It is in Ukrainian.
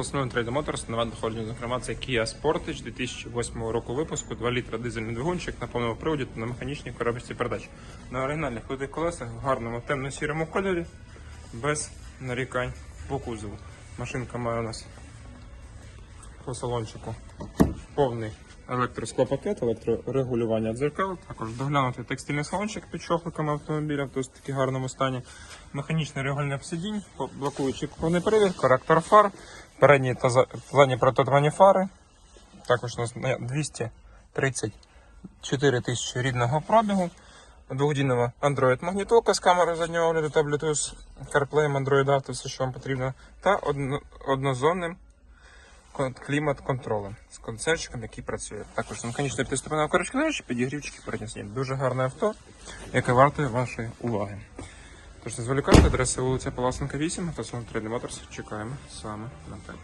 Автослон Trade Motors, Нове доходження, зокрема, це Kia Sportage 2008 року випуску, 2 літра дизельний двигунчик на повному приводі та на механічній коробці передач. На оригінальних худих колесах в гарному темно-сірому кольорі, без нарікань по кузову. Машинка має у нас по салончику повний електросклопакет, електрорегулювання дзеркал, також доглянутий текстильний салончик під шохликами автомобіля в досить таки гарному стані, механічне регулювання сидінь, блокуючий повний привід, коректор фар, передні та за- задні прототувані фари. Також у нас на 234 тисячі рідного пробігу. Двохдінова Android магнітолка з камерою заднього огляду та Bluetooth, CarPlay, Android Auto, все, що вам потрібно, та одно- однозонним клімат-контролем з концертчиком, який працює. Також підступна корочка, знаєш, підігрівчики передні сидінь. Дуже гарне авто, яке варте вашої уваги. Тож не зволікайте, адреса вулиця Паласенка 8, та Моторс. Чекаємо саме на тебе.